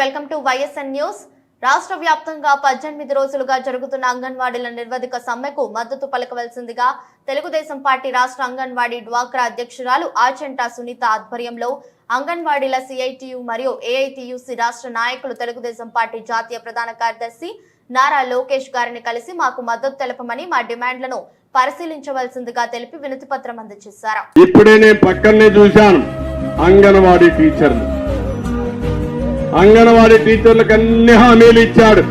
Welcome to YSN news. రాష్ట్ర వ్యాప్తంగా పద్దెనిమిది రోజులుగా జరుగుతున్న అంగన్వాడీల నిర్వధిక సమ్మెకు మద్దతు పలకవలసిందిగా తెలుగుదేశం పార్టీ రాష్ట్ర అంగన్వాడీ డ్వాక్రా అధ్యక్షురాలు ఆచంటా సునీత ఆధ్వర్యంలో అంగన్వాడీల సిఐటియు మరియు ఏఐటియుసి రాష్ట్ర నాయకులు తెలుగుదేశం పార్టీ జాతీయ ప్రధాన కార్యదర్శి నారా లోకేష్ గారిని కలిసి మాకు మద్దతు తెలపమని మా డిమాండ్లను పరిశీలించవలసిందిగా తెలిపి వినతి పత్రం అందజేశారు. ఇప్పుడే నేను పక్కనే చూశాను అంగన్వాడీ టీచర్లు. అంగన్వాడీ టీచర్లకు అన్ని హామీలు ఇచ్చాడు.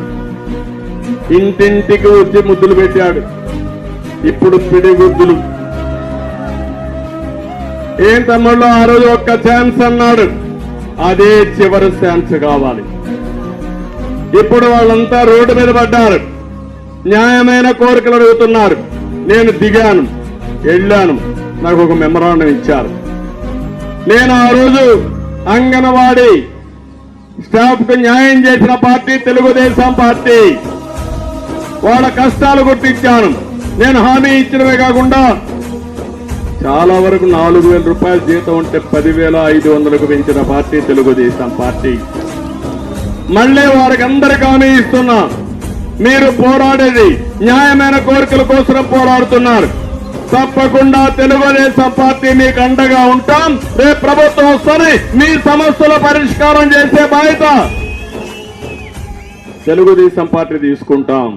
ఇంటింటికి వచ్చి ముద్దులు పెట్టాడు. ఇప్పుడు పిడిగుద్దులు. ఏం తమ్ముళ్ళు ఆ రోజు ఒక్క ఛాన్స్ అన్నాడు. అదే చివరి ఛాన్స్ కావాలి. ఇప్పుడు వాళ్ళంతా రోడ్డు మీద పడ్డారు. న్యాయమైన కోరికలు అడుగుతున్నారు. నేను దిగాను వెళ్ళాను. నాకు ఒక మెమరాండం ఇచ్చారు. నేను ఆ రోజు అంగన్వాడీ స్టాఫ్కు న్యాయం చేసిన పార్టీ తెలుగుదేశం పార్టీ. వాళ్ళ కష్టాలు గుర్తించాను. నేను హామీ ఇచ్చినవే కాకుండా చాలా వరకు నాలుగు వేల రూపాయల జీతం ఉంటే పదివేల ఐదు వందలకు పెంచిన పార్టీ తెలుగుదేశం పార్టీ. మళ్ళీ వారికి అందరికి హామీ ఇస్తున్నా. మీరు పోరాడేది న్యాయమైన కోరికల కోసం పోరాడుతున్నారు. తప్పకుండా తెలుగుదేశం పార్టీ మీకు అండగా ఉంటాం. రేపు ప్రభుత్వం వస్తుంది. మీ సమస్యల పరిష్కారం చేసే బాధ్యత. తెలుగుదేశం పార్టీ తీసుకుంటాం.